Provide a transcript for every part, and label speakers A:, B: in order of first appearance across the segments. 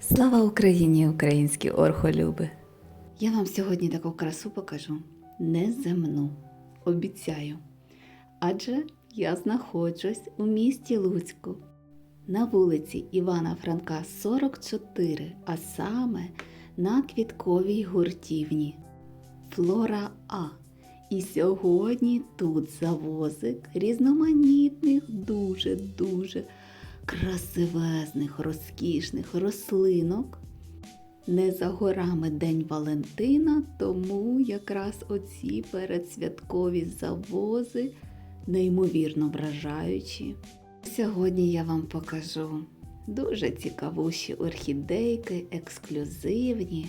A: Слава Україні, українські орхолюби! Я вам сьогодні таку красу покажу неземну, обіцяю. Адже я знаходжусь у місті Луцьку на вулиці Івана Франка, 44, а саме на квітковій гуртівні Флора А. І сьогодні тут завозик різноманітних, дуже-дуже красивезних, розкішних рослинок. Не за горами День Валентина, тому якраз оці передсвяткові завози неймовірно вражаючі. Сьогодні я вам покажу дуже цікавуші орхідейки, ексклюзивні.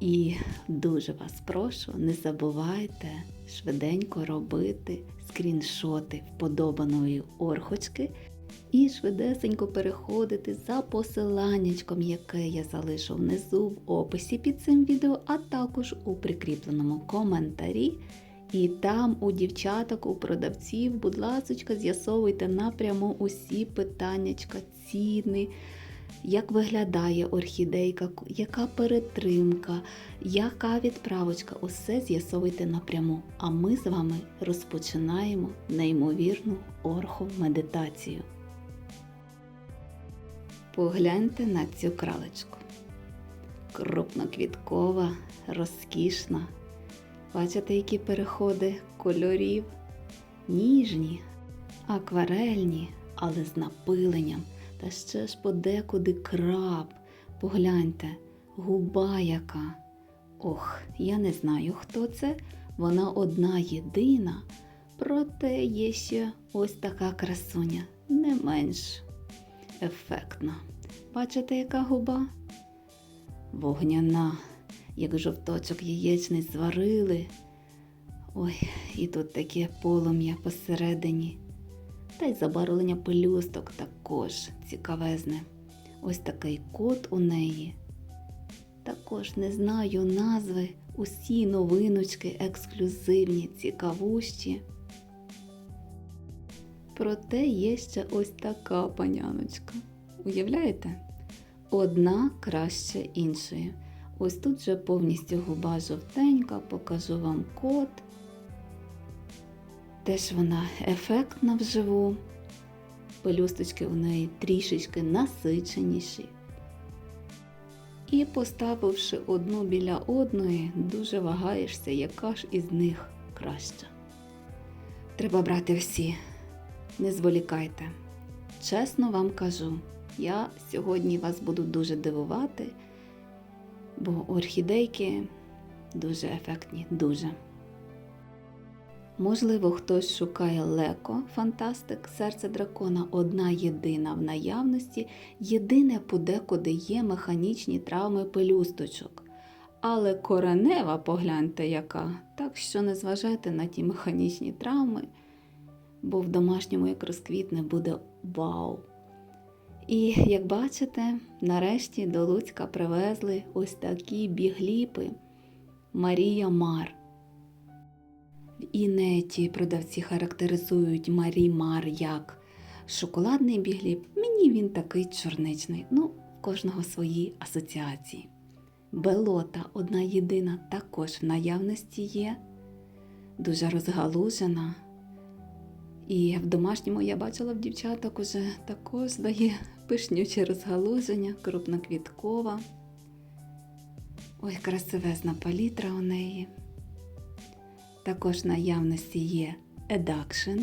A: І дуже вас прошу, не забувайте швиденько робити скріншоти вподобаної орхочки і швидесенько переходити за посиланнячком, яке я залишу внизу в описі під цим відео, а також у прикріпленому коментарі. І там у дівчаток, у продавців, будь ласочка, з'ясовуйте напряму усі питаннячка, ціни, як виглядає орхідейка, яка перетримка, яка відправочка. Усе з'ясовуйте напряму. А ми з вами розпочинаємо неймовірну орхомедитацію. Погляньте на цю кралечку. Крупноквіткова, розкішна. Бачите, які переходи кольорів? Ніжні, акварельні, але з напиленням. Та ще ж подекуди краб. Погляньте, губа яка. Ох, я не знаю, хто це. Вона одна єдина. Проте є ще ось така красуня, не менш ефектна. Бачите, яка губа? Вогняна, як жовточок яєчний зварили. Ой, і тут таке полум'я посередині. Та й забарвлення пелюсток також цікавезне. Ось такий кот у неї. Також не знаю назви, усі новиночки ексклюзивні, цікавущі. Проте є ще ось така паняночка. Уявляєте? Одна краще іншої. Ось тут вже повністю губа жовтенька, покажу вам кот. Теж вона ефектна вживу. Пелюсточки у неї трішечки насиченіші. І поставивши одну біля одної, дуже вагаєшся, яка ж із них краща. Треба брати всі, не зволікайте. Чесно вам кажу, я сьогодні вас буду дуже дивувати, бо орхідейки дуже ефектні, дуже. Можливо, хтось шукає леко, фантастик, серце дракона одна єдина в наявності, єдине подекуди є механічні травми пелюсточок. Але коренева, погляньте, яка, так що не зважайте на ті механічні травми, бо в домашньому як розквітне буде вау. І як бачите, нарешті до Луцька привезли ось такі бігліпи Марія Мар. В інеті продавці характеризують Марі Мар як шоколадний бігліп. Мені він такий чорничний. Ну, в кожного свої асоціації. Белота одна єдина також в наявності є, дуже розгалужена. І в домашньому я бачила в дівчаток уже також дає пишнюче розгалуження, крупноквіткова. Ой, красивезна палітра у неї. Також наявності є Едакшн.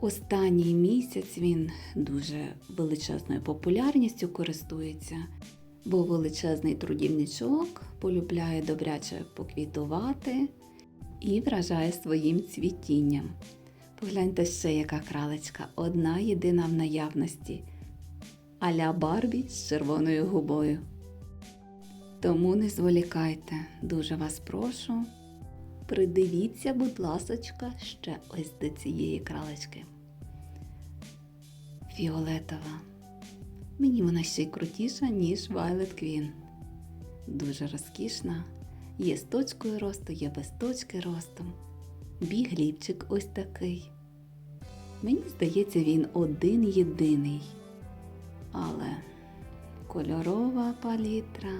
A: Останній місяць він дуже величезною популярністю користується, бо величезний трудівничок полюбляє добряче поквітувати і вражає своїм цвітінням. Погляньте ще, яка кралечка, одна єдина в наявності. Аля Барбі з червоною губою. Тому не зволікайте, дуже вас прошу. Придивіться, будь ласочка, ще ось до цієї кралечки. Фіолетова. Мені вона ще й крутіша, ніж Violet Queen. Дуже розкішна. Є з точкою росту, є без точки росту. Бігліпчик ось такий. Мені здається, він один єдиний. Але кольорова палітра.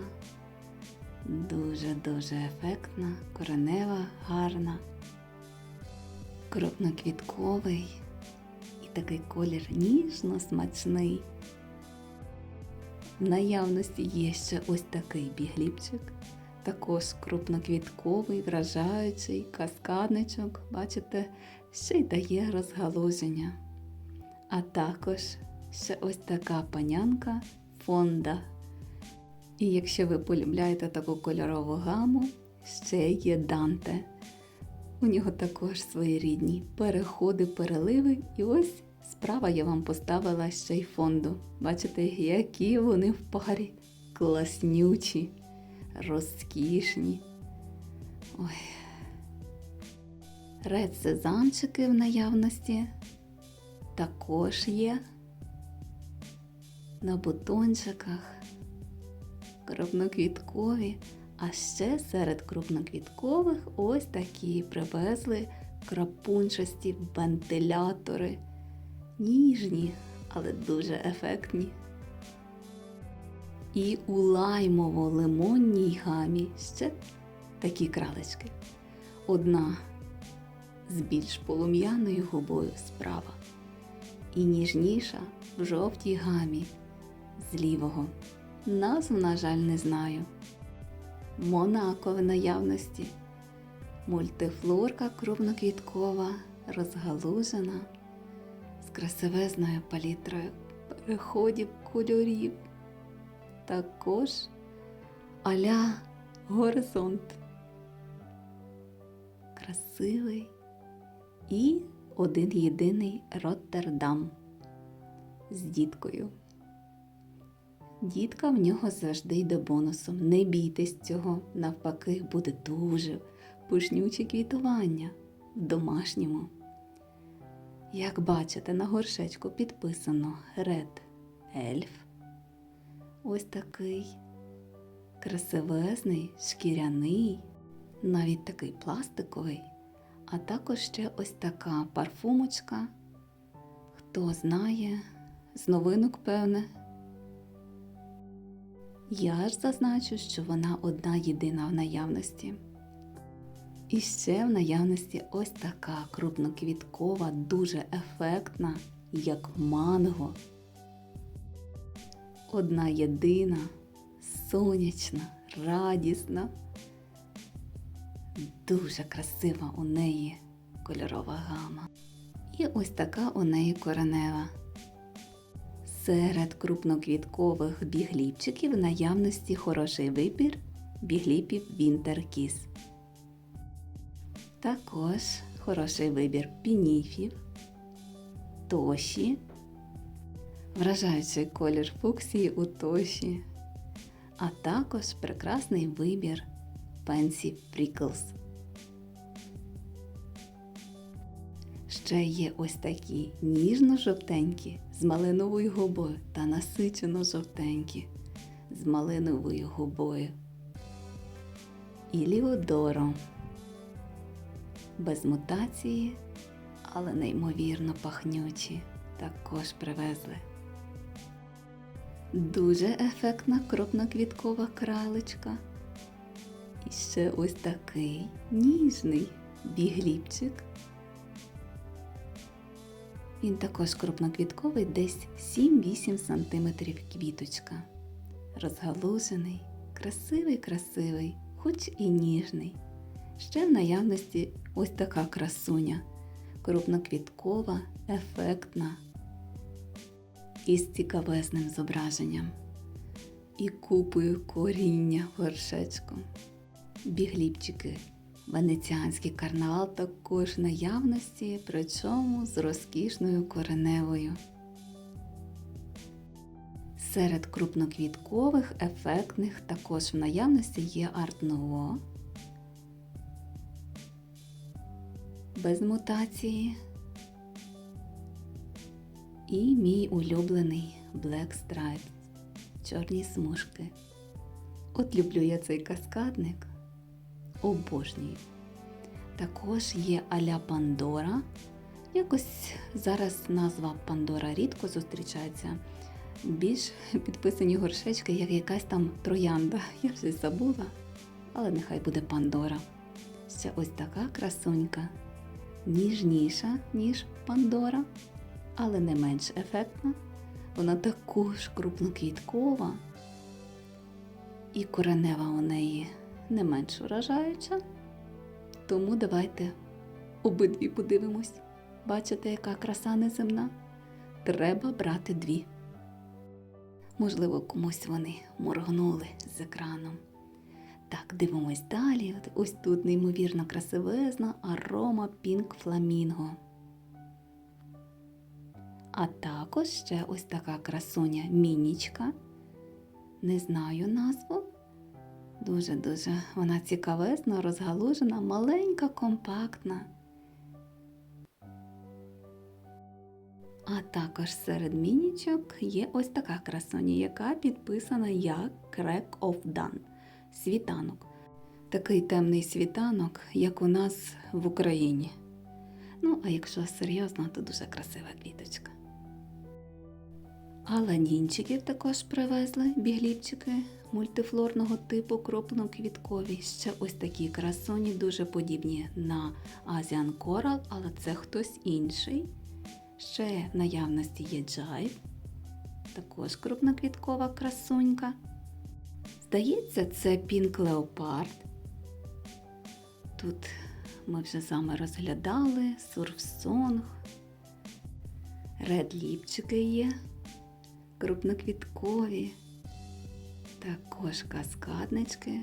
A: Дуже-дуже ефектна, коренева, гарна, крупноквітковий і такий колір ніжно смачний. В наявності є ще ось такий бігліпчик, також крупноквітковий, вражаючий, каскадничок, бачите, ще й дає розгалуження. А також ще ось така панянка фонда. І якщо ви полюбляєте таку кольорову гаму, ще є Данте. У нього також своєрідні переходи, переливи. І ось справа я вам поставила ще й фонду. Бачите, які вони в парі класнючі, розкішні. Ой. Ред сезамчики в наявності також є на бутончиках, крупноквіткові, а ще серед крупноквіткових ось такі привезли крапунчасті вентилятори. Ніжні, але дуже ефектні. І у лаймово-лимонній гамі ще такі кралечки. Одна з більш полум'яною губою справа і ніжніша в жовтій гамі з лівого. Назву, на жаль, не знаю. Монако в наявності. Мультифлорка крупноквіткова, розгалужена, з красивезною палітрою переходів кольорів. Також аля горизонт. Красивий і один єдиний Роттердам з діткою. Дітка в нього завжди йде бонусом. Не бійтесь цього, навпаки, буде дуже пишнюче квітування в домашньому. Як бачите, на горшечку підписано Red Elf. Ось такий красивезний, шкіряний, навіть такий пластиковий, а також ще ось така парфумочка. Хто знає, з новинок, певне. Я ж зазначу, що вона одна єдина в наявності. І ще в наявності ось така крупноквіткова, дуже ефектна, як манго. Одна єдина, сонячна, радісна. Дуже красива у неї кольорова гама. І ось така у неї коренева. Серед крупноквіткових бігліпчиків в наявності хороший вибір бігліпів Winter. Також хороший вибір пініфів, тоші, вражаючий колір фуксії у тоші, а також прекрасний вибір Fancy Prickles. Ще є ось такі ніжно-жовтенькі з малиновою губою та насичено жовтенькі з малиновою губою. І Ліодоро. Без мутації, але неймовірно пахнючі також привезли. Дуже ефектна крупноквіткова кралечка. І ще ось такий ніжний бігліпчик. Він також крупноквітковий, десь 7-8 см квіточка. Розгалужений, красивий, красивий, хоч і ніжний. Ще в наявності ось така красуня, крупноквіткова, ефектна із цікавезним зображенням і купою коріння горшечком. Бігліпчики Венеціанський карнавал також в наявності, причому з розкішною кореневою. Серед крупноквіткових, ефектних також в наявності є арт-ново, без мутації. І мій улюблений Black Stripe, чорні смужки. От люблю я цей каскадник обожнюю. Також є Аля Пандора. Якось зараз назва Пандора рідко зустрічається. більш підписані горшечки, як якась там троянда. Я вже забула, але нехай буде Пандора. Ще ось така красунька, ніжніша, ніж Пандора, але не менш ефектна. Вона також крупноквіткова, і коренева у неї не менш вражаюча. Тому давайте обидві подивимось. Бачите, яка краса неземна? Треба брати дві. Можливо, комусь вони моргнули з екраном. Так, дивимось далі. Ось тут неймовірно красивезна арома Пінк Фламінго. А також ще ось така красуня мінічка. Не знаю назву. Дуже-дуже вона цікавезна, розгалужена, маленька, компактна. А також серед мінічок є ось така красуня, яка підписана як Crack of Dawn – світанок. Такий темний світанок, як у нас в Україні. Ну, а якщо серйозно, то дуже красива квіточка. Аладінчиків також привезли бігліпчики мультифлорного типу крупноквіткові. Ще ось такі красуні, дуже подібні на Asian Coral, але це хтось інший. Ще в наявності є джайв, також крупноквіткова красунька. Здається, це Pink Leopard. Тут ми вже з вами розглядали сурфсонг, редліпчики є, крупноквіткові, також каскаднички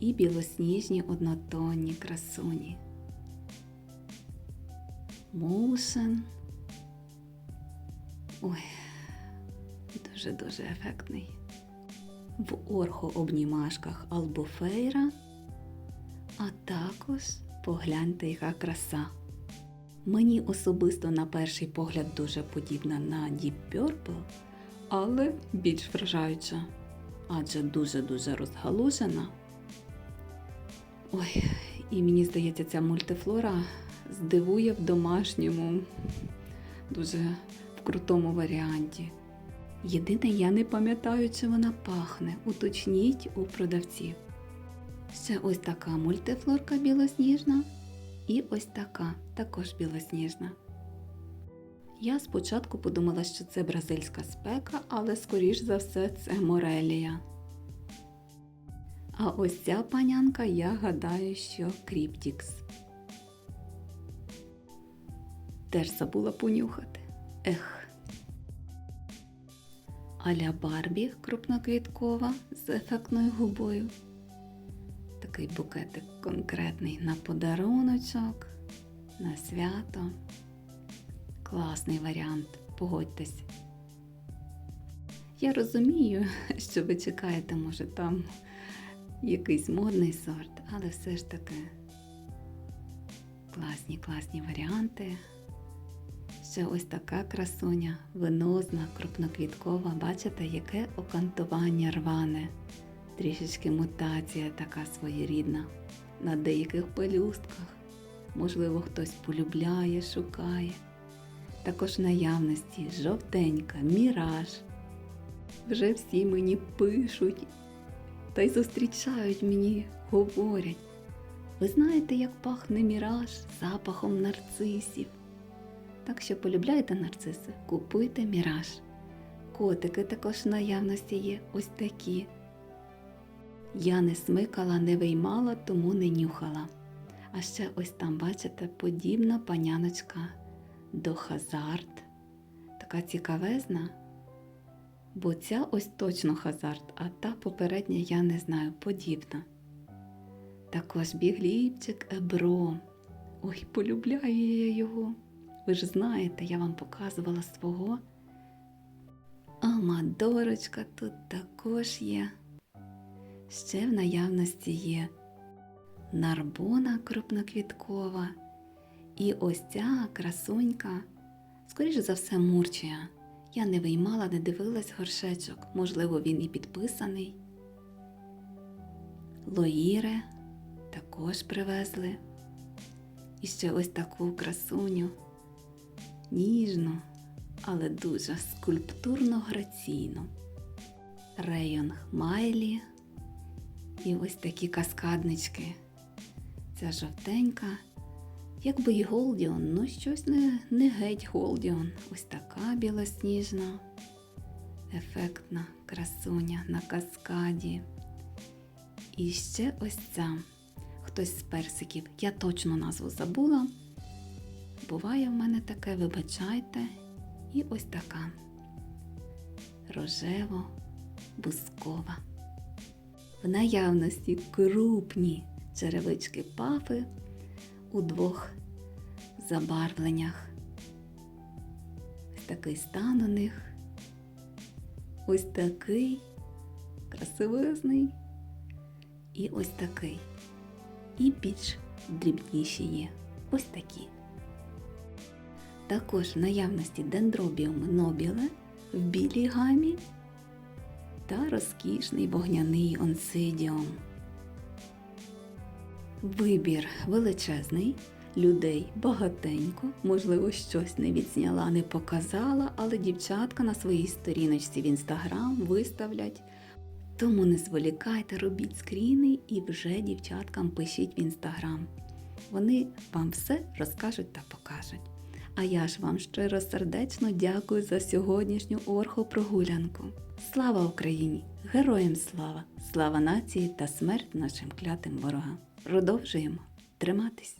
A: і білосніжні однотонні красуні. Мушен. Ой, дуже-дуже ефектний. В орхообнімашках Албофейра, а також погляньте, яка краса. Мені особисто на перший погляд дуже подібна на Deep Purple, але більш вражаюча, адже дуже-дуже розгалужена. Ой, і мені здається, ця мультифлора здивує в домашньому, дуже в крутому варіанті. Єдине, я не пам'ятаю, чи вона пахне. Уточніть у продавців. Ще ось така мультифлорка білосніжна і ось така також білосніжна. Я спочатку подумала, що це бразильська спека, але скоріш за все це морелія. А ось ця панянка, я гадаю, що Кріптікс. Теж забула понюхати. Ех. Аля Барбі крупноквіткова з ефектною губою. Такий букетик конкретний на подаруночок, на свято. Класний варіант, погодьтесь. Я розумію, що ви чекаєте, може, там якийсь модний сорт, але все ж таки класні, класні варіанти. Ще ось така красуня, винозна, крупноквіткова. Бачите, яке окантування рване. Трішечки мутація така своєрідна. На деяких пелюстках. Можливо, хтось полюбляє, шукає. Також наявності жовтенька, міраж. Вже всі мені пишуть та й зустрічають мені, говорять. Ви знаєте, як пахне міраж запахом нарцисів. Так що полюбляєте нарциси, купуйте міраж. Котики також в наявності є ось такі. Я не смикала, не виймала, тому не нюхала. А ще ось там, бачите, подібна паняночка до хазард. Така цікавезна. Бо ця ось точно хазард, а та попередня я не знаю, подібна. Також бігліпчик Ебро. Ой, полюбляю я його. Ви ж знаєте, я вам показувала свого. Амадорочка тут також є. Ще в наявності є нарбона крупноквіткова. І ось ця красунька, скоріше за все, мурчія. Я не виймала, не дивилась горшечок, можливо, він і підписаний. Лоїре також привезли. І ще ось таку красуню ніжну, але дуже скульптурно граційно. Рейон Майлі і ось такі каскаднички. Ця жовтенька, якби й Голдіон, ну щось не, не геть Голдіон. Ось така білосніжна, ефектна красуня на каскаді. І ще ось ця. Хтось з персиків, я точно назву забула. Буває в мене таке, вибачайте. І ось така рожево бускова. В наявності крупні черевички пафи у двох забарвленнях. Ось такий стан у них. Ось такий красивезний. І ось такий. І більш дрібніші є. Ось такі. Також в наявності дендробіум нобіле в білій гамі та розкішний вогняний онсидіум. Вибір величезний, людей багатенько, можливо, щось не відзняла, не показала, але дівчатка на своїй сторіночці в інстаграм виставлять. Тому не зволікайте, робіть скріни і вже дівчаткам пишіть в інстаграм. Вони вам все розкажуть та покажуть. А я ж вам щиро сердечно дякую за сьогоднішню орхопрогулянку. Слава Україні! Героям слава! Слава нації та смерть нашим клятим ворогам! Продовжуємо триматись!